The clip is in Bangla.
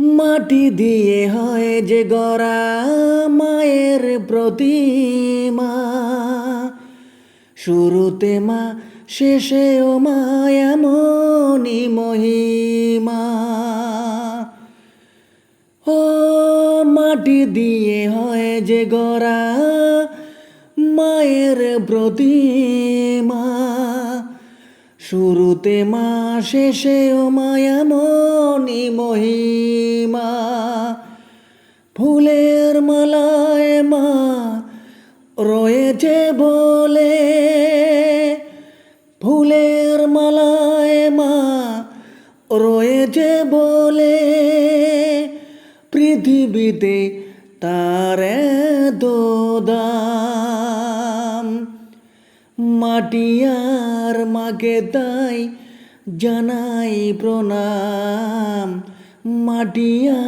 মাটি দিয়ে হয় যে গড়া মায়ের প্রতিমা। শুরুতে মা, শেষেও মা এমনই মহিমা। ও মাটি দিয়ে হয় যে গড়া মায়ের প্রতিমা। শুরুতে মা, শেষেও মায়ামনি মহিমা, ফুলের মালায় মা রয়েছে বলে, ফুলের মালায় মা রয়েছে বলে, পৃথিবীতে তার এত দাম মাটিয়ার মাকে তাই জানাই প্রণাম মাটিয়া